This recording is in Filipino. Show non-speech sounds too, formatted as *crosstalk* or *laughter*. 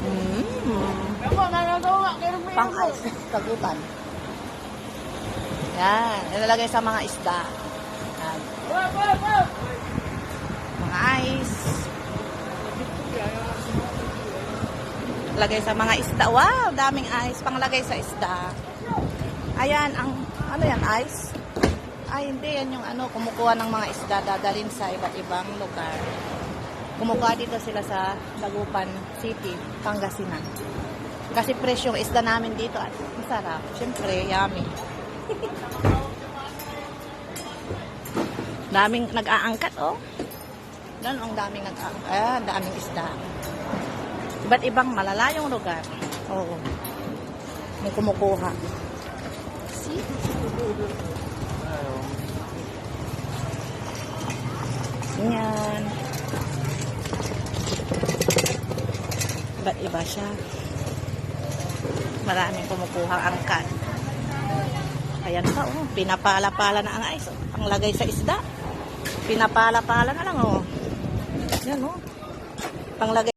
Mm. Ako, nagagawa. Pero may Pang ice. Kagutan. Yan. Ilalagay sa mga isda. Yan. Mga ice. Lagay sa mga isda. Wow, daming ice. Panglagay sa isda. Ayan, ang, ano yan, ice? Ay, hindi. Yan yung ano, kumukuha ng mga isda, dadalhin sa iba't ibang lugar. Kumukuha dito sila sa Dagupan City, Pangasinan. Kasi fresh yung isda namin dito at masarap. Siyempre, yummy. *laughs* daming nag-aangkat, oh. Doon, ang daming nag-aangkat. Ah, daming isda. Iba't ibang malalayong lugar. Oo. May kumukuha. See? Yan. Iba't iba siya. Maraming kumukuha angkat. Ayan pa, oh. Pinapala-pala na ang ice. Oh. Panglagay sa isda. Pinapala-pala na lang, oh. Yan, oh. Panglagay